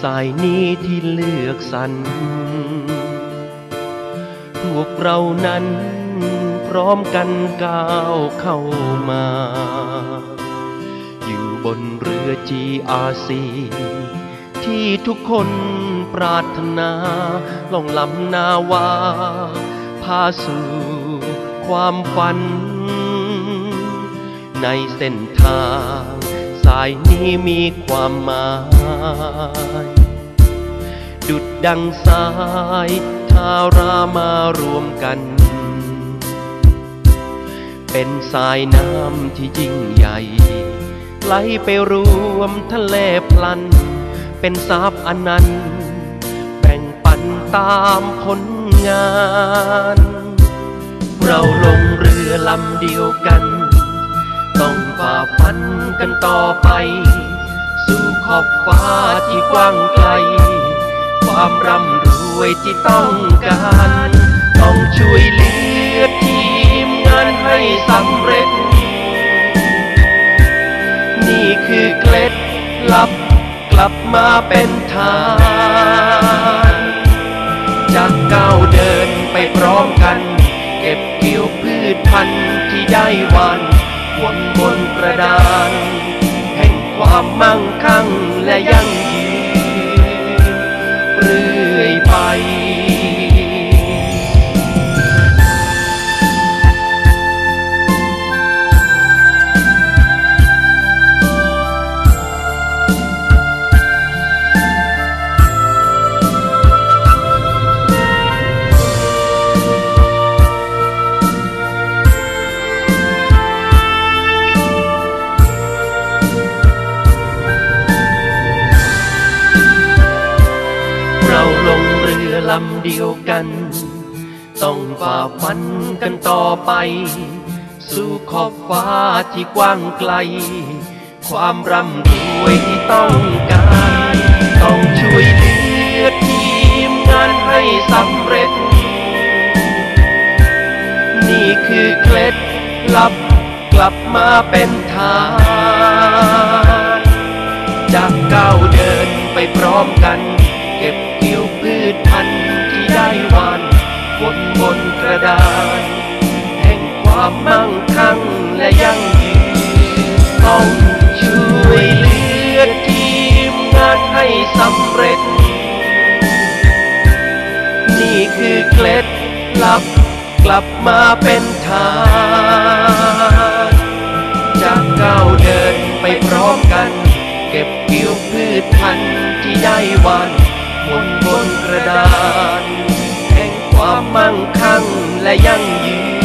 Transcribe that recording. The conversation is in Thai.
สายนี้ที่เลือกสรรพวกเรานั้นพร้อมกันก้าวเข้ามา อยู่บนเรือจีอาซีที่ทุกคนปรารถนาล่องลำนาวา พาสู่ความฝัน ในเส้นทางายนี้มีความหมาย ดุดดังสายทารามารวมกัน เป็นสายน้ำที่ยิ่งใหญ่ ไหลไปรวมทะเลพลัน เป็นสาบอนันต์ แบ่งปันตามผลงาน เราลงเรือลำเดียวกัน ฝ่าฟันกันต่อไป สู่ขอบฟ้าที่กว้างไกล ความร่ำรวยที่ต้องการ ต้องช่วยเหลือทีมงานให้สำเร็จ นี่คือเคล็ดลับกลับมาเป็นทางจากก้าวเดินไปพร้อมกัน เก็บเกี่ยวพืชพันธุ์ที่ได้วันวนบน กระดาน แห่งความมั่งคั่งและยั่งยืน ลำเดียวกัน ต้องฝ่าฟันกันต่อไป สู่ขอบฟ้าที่กว้างไกล ความร่ำรวยที่ต้องการ ต้องช่วยเหลือทีมงานให้สำเร็จ นี่คือเคล็ดลับกลับมาเป็นทางจากก้าวเดินไปพร้อมกัน ลับมาเป็นทางจากก้าวเดินไปพร้อมกัน เก็บเกี่ยวพืชพันธุ์ที่ได้วันบนบนกระดาน แห่งความมั่งคั่งและยั่งยืน